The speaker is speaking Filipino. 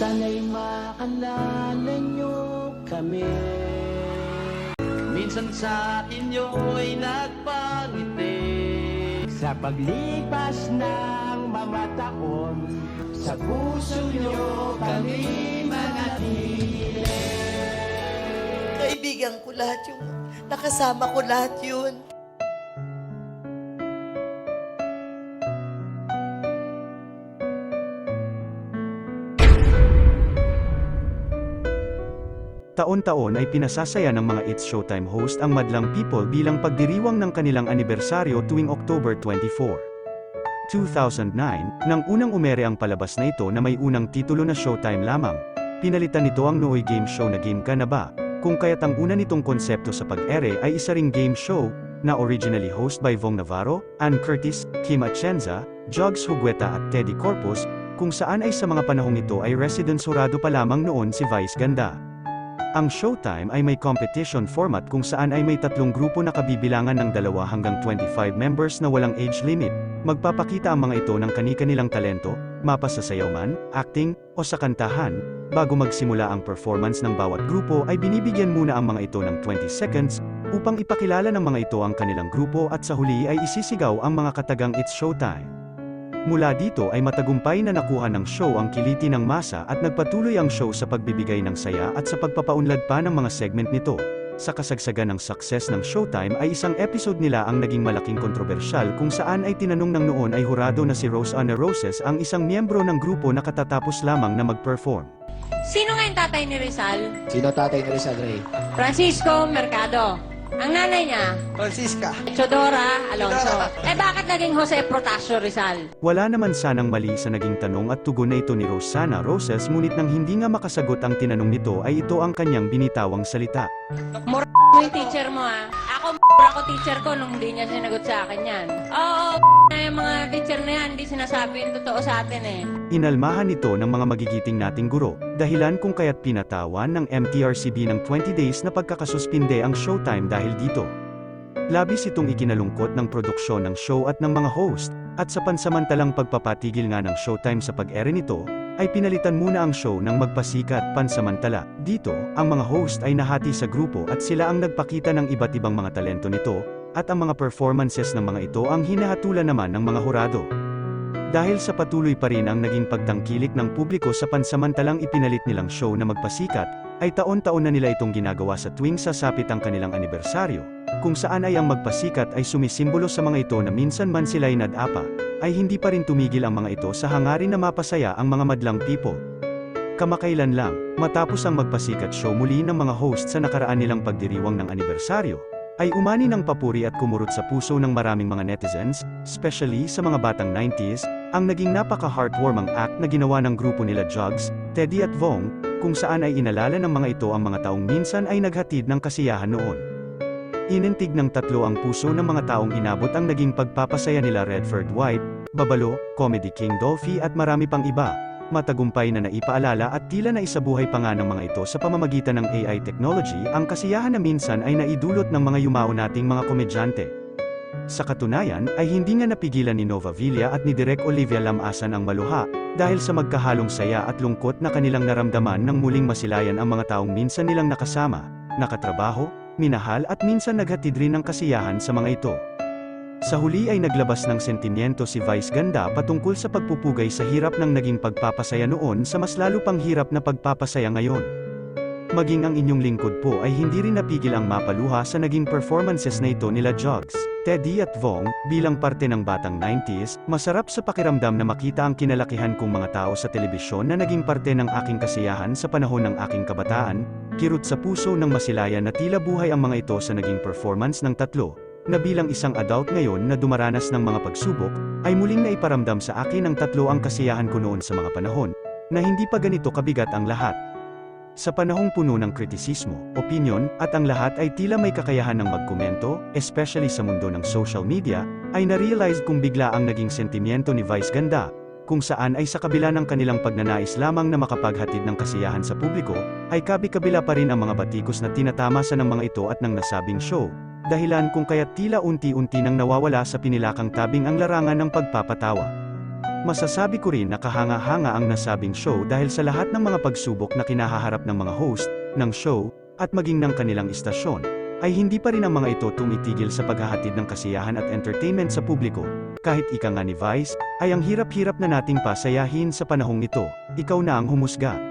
Sana'y maalala nyo kami. Minsan sa inyo'y nagpangiti. Sa paglipas ng mga taon Sa puso nyo kami manatili. Kaibigan ko lahat yung, nakasama ko lahat yun. Taon-taon ay pinasasaya ng mga It's Showtime host ang madlang people bilang pagdiriwang ng kanilang anibersaryo tuwing October 24. 2009, nang unang umere ang palabas na ito na may unang titulo na Showtime lamang. Pinalitan nito ang nooy game show na Game Ka Na Ba, kung kaya't ang una nitong konsepto sa pag-ere ay isa ring game show, na originally host by Vong Navarro, Ann Curtis, Kim Atienza, Jogs Hugueta at Teddy Corpus, kung saan ay sa mga panahong ito ay resident surado pa lamang noon si Vice Ganda. Ang Showtime ay may competition format kung saan ay may tatlong grupo na kabibilangan ng dalawa hanggang 25 members na walang age limit. Magpapakita ang mga ito ng kani-kanilang talento, mapa sa sayaw man, acting, o sa kantahan. Bago magsimula ang performance ng bawat grupo ay binibigyan muna ang mga ito ng 20 seconds, upang ipakilala ng mga ito ang kanilang grupo at sa huli ay isisigaw ang mga katagang It's Showtime. Mula dito ay matagumpay na nakuha ng show ang kiliti ng masa at nagpatuloy ang show sa pagbibigay ng saya at sa pagpapaunlad pa ng mga segment nito. Sa kasagsagan ng success ng Showtime ay isang episode nila ang naging malaking kontrobersyal kung saan ay tinanong ng noon ay hurado na si Rose Anna Roses ang isang miyembro ng grupo na katatapos lamang na mag-perform. Sino nga yung tatay ni Rizal? Sino tatay ni Rizal Ray? Francisco Mercado. Ang nanay niya, Francisca. Chodora Alonso. Eh bakit naging Jose Protasio Rizal? Wala naman sanang mali sa naging tanong at tugon na ito ni Rosana Roses ngunit nang hindi nga makasagot ang tinanong nito ay ito ang kanyang binitawang salita. Mura mo yung teacher mo ah. Ako mura ko teacher ko nung hindi niya sinagot sa akin yan. Oo, yung mga teacher na yan, hindi sinasabi yung totoo sa atin eh. Inalmahan nito ng mga magigiting nating guro, dahilan kung kaya't pinatawan ng MTRCB ng 20 days na pagkakasuspinde ang showtime dahil dito. Labis itong ikinalungkot ng produksyon ng show at ng mga host, at sa pansamantalang pagpapatigil nga ng showtime sa pag-ere nito, ay pinalitan muna ang show ng magpasikat pansamantala. Dito, ang mga host ay nahati sa grupo at sila ang nagpakita ng iba't ibang mga talento nito, at ang mga performances ng mga ito ang hinahatulan naman ng mga hurado. Dahil sa patuloy pa rin ang naging pagtangkilik ng publiko sa pansamantalang ipinalit nilang show na magpasikat, ay taon-taon na nila itong ginagawa sa tuwing sasapit ang kanilang anibersaryo, kung saan ay ang magpasikat ay sumisimbolo sa mga ito na minsan man sila'y nadapa, ay hindi pa rin tumigil ang mga ito sa hangarin na mapasaya ang mga madlang people. Kamakailan lang, matapos ang magpasikat show muli ng mga host sa nakaraan nilang pagdiriwang ng anibersaryo, ay umani ng papuri at kumurot sa puso ng maraming mga netizens, especially sa mga batang 90s, ang naging napaka-heartwarming act na ginawa ng grupo nila Jugs, Teddy at Vong, kung saan ay inalala ng mga ito ang mga taong minsan ay naghatid ng kasiyahan noon. Inintig ng tatlo ang puso ng mga taong inabot ang naging pagpapasaya nila Redford White, Babalo, Comedy King Dolphy at marami pang iba. Matagumpay na naipaalala at tila na isabuhay pa nga ng mga ito sa pamamagitan ng AI technology ang kasiyahan na minsan ay naidulot ng mga yumao nating mga komedyante. Sa katunayan, ay hindi nga napigilan ni Nova Villa at ni Direk Olivia Lamasan ang maluha, dahil sa magkahalong saya at lungkot na kanilang naramdaman nang muling masilayan ang mga taong minsan nilang nakasama, nakatrabaho, minahal at minsan naghatid rin ng kasiyahan sa mga ito. Sa huli ay naglabas ng sentimiento si Vice Ganda patungkol sa pagpupugay sa hirap ng naging pagpapasaya noon sa mas lalo pang hirap na pagpapasaya ngayon. Maging ang inyong lingkod po ay hindi rin napigil ang mapaluha sa naging performances na ito nila Jogs, Teddy at Vong, bilang parte ng batang 90s, masarap sa pakiramdam na makita ang kinalakihan kong mga tao sa telebisyon na naging parte ng aking kasiyahan sa panahon ng aking kabataan, kirot sa puso ng masilayan na tila buhay ang mga ito sa naging performance ng tatlo, na bilang isang adult ngayon na dumaranas ng mga pagsubok, ay muling naiparamdam sa akin ng tatlo ang kasiyahan ko noon sa mga panahon, na hindi pa ganito kabigat ang lahat. Sa panahong puno ng kritisismo, opinion, at ang lahat ay tila may kakayahan ng magkomento, especially sa mundo ng social media, ay na-realize kung bigla ang naging sentimiento ni Vice Ganda, kung saan ay sa kabila ng kanilang pagnanais lamang na makapaghatid ng kasiyahan sa publiko, ay kabi-kabila pa rin ang mga batikos na tinatamasa ng mga ito at ng nasabing show, dahilan kung kaya't tila unti-unti nang nawawala sa pinilakang tabing ang larangan ng pagpapatawa. Masasabi ko rin na kahanga-hanga ang nasabing show dahil sa lahat ng mga pagsubok na kinahaharap ng mga host, ng show, at maging ng kanilang istasyon, ay hindi pa rin ang mga ito tumitigil sa paghahatid ng kasiyahan at entertainment sa publiko. Kahit ika nga ni Vice, ay ang hirap-hirap na nating pasayahin sa panahong ito, ikaw na ang humusga.